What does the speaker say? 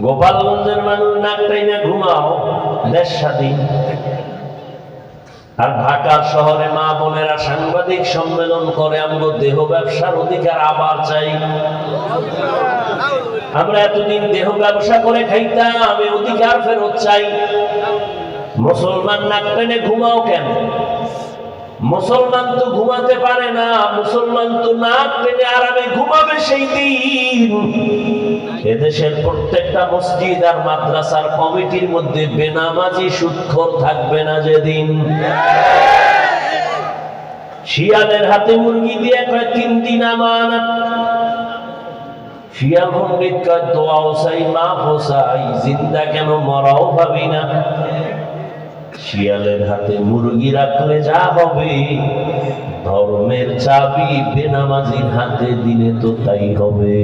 গোপালগঞ্জের মানুষ নাক টাইনা ঘুমাও, দেশ স্বাধীন। আর ঢাকার শহরে মা বোনেরা সাংবাদিক সম্মেলন করে, আমগো দেহ ব্যবসার অধিকার আবার চাই। আমরা এতদিন দেহ ব্যবসা করে খাইতাম, আমি অধিকার ফেরত চাই। মুসলমান নাক টেনে ঘুমাও কেন? মুসলমান তো ঘুমাতে পারে না, মুসলমান তো নাক টেনে আরামে ঘুমাবে সেই দিন। এদেশের প্রত্যেকটা মসজিদ আর মাদ্রাসার কমিটির মধ্যে বেনামাজি সুৎখর থাকবে না যেদিন। শিয়ালের হাতে মুরগি দিয়ে কয় তিন দিন আমানত। দোয়াও কেন মরাও শিয়ালের হাতে মুরগি রাখলে যা হবে, ধর্মের চাবি বেনামাজির হাতে দিলে তো তাই হবে।